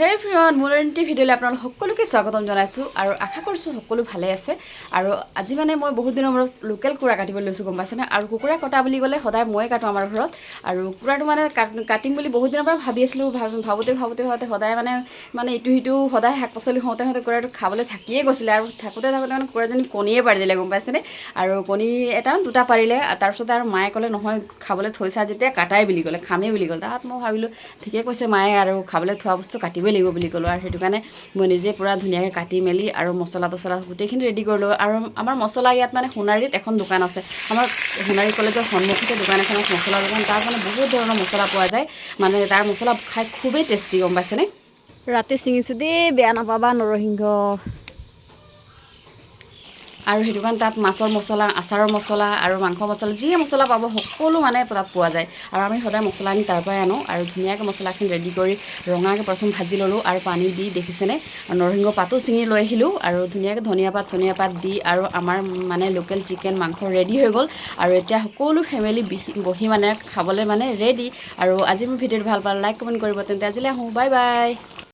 সেই ফ্ৰিয়ন মোৰ এণ্টি ভিডিঅ'লৈ আপোনালোক সকলোকে স্বাগতম জনাইছোঁ আৰু আশা কৰিছোঁ সকলো ভালে আছে। আৰু আজি মানে মই বহুত দিনৰ মূৰত লোকেল কুকুৰা কাটিব লৈছোঁ, গম পাইছেনে? আৰু কুকুৰা কটা বুলি ক'লে সদায় ময়ে কাটোঁ আমাৰ ঘৰত। আৰু কুকুৰাটো মানে কাটিম বুলি বহুত দিনৰ পৰা ভাবি আছিলোঁ ভাবোঁতে ভাবোঁতে ভাবোঁতে সদায় মানে মানে ইটো সিটো সদায় শাক পাচলি হওঁতে হওঁতে কুকুৰাটো খাবলৈ থাকিয়ে গৈছিলে। আৰু থাকোঁতে থাকোঁতে মানে কুকুৰাজনী কণীয়ে পাৰি দিলে গম পাইছেনে? আৰু কণী এটা দুটা পাৰিলে। তাৰপিছতে আৰু মায়ে ক'লে, নহয়, খাবলৈ থৈছা যেতিয়া, কাটাই বুলি ক'লে, খামেই বুলি ক'লে। তাত মই ভাবিলোঁ, ঠিকে কৈছে মায়ে আৰু খাবলৈ থোৱা বস্তু কাটিবই লাগিব বুলি ক'লোঁ আৰু সেইটো কাৰণে মই নিজে পূৰা ধুনীয়াকৈ কাটি মেলি আৰু মছলা তছলা গোটেইখিনি ৰেডি কৰিলোঁ আৰু আমাৰ মছলা ইয়াত মানে সোণাৰীত এখন দোকান আছে। আমাৰ সোণাৰী কলেজৰ সন্মুখতে দোকান এখন আছে মছলা দোকান। তাত মানে বহুত ধৰণৰ মছলা পোৱা যায়। মানে তাৰ মছলা খাই খুবেই টেষ্টি গম পাইছেনে? ৰাতি ছিঙিছোঁ দেই বেয়া নাপাবা নৰসিংহ। আৰু সেইটো কাৰণে তাত মাছৰ মছলা আচাৰৰ মছলা আৰু মাংস মছলা যিয়ে মছলা পাব সকলো মানে তাত পোৱা যায়। আৰু আমি সদায় মছলা আনি তাৰ পৰাই আনো আৰু ধুনীয়াকৈ মছলাখিনি ৰেডি কৰি ৰঙাকৈ প্ৰথম ভাজি ল'লোঁ আৰু পানী দি দেখিছেনে? নৰসিংহ পাতো ছিঙি লৈ আহিলোঁ আৰু ধুনীয়াকৈ ধনিয়া পাত চনিয়া পাত দি আৰু আমাৰ মানে লোকেল চিকেন মাংস ৰেডি হৈ গ'ল। আৰু এতিয়া সকলো ফেমিলি বহি মানে খাবলৈ মানে ৰেডি আৰু আজি মোৰ ভিডিঅ'টো ভাল পালে লাইক কমেণ্ট কৰিব তেন্তে আজিলৈ আহোঁ। Bye bye